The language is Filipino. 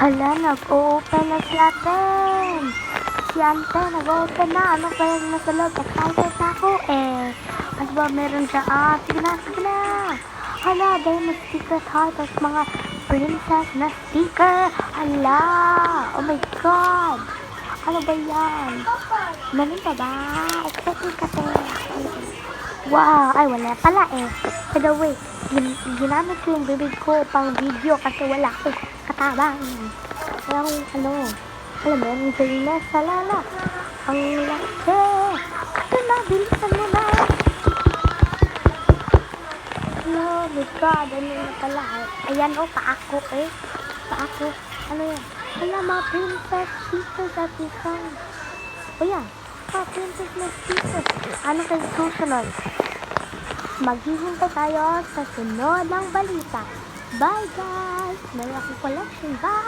Hala, nag-open na si ate. Si ate, nag-open na. Ano ba yung nasa loob? Excited na ako eh. Ano ba meron siya? Ah, sige na, sige na. Hala, dahil may sticker heart at mga princess na sticker. Hala, oh my god. Ano ba yan? Meron pa ba? Excited kasi. Wow, ay wala pala eh. Way, gin ginamit ko yung bibig ko pang video kasi wala akong katabang. Wala akong ano. Alam mo, yung Jolina sa lala. Ang laki. Ito na, bilisan mo na. Hello, my God, ano na pala. Ayan oh, paako eh. Paako. Ano yan? Hala, mga princess pieces at isang. O yan, mga princess na pieces. Ano kayo susunod? Maghihintay tayo sa sunod ng balita. Bye guys! Meron akong collection. Bye!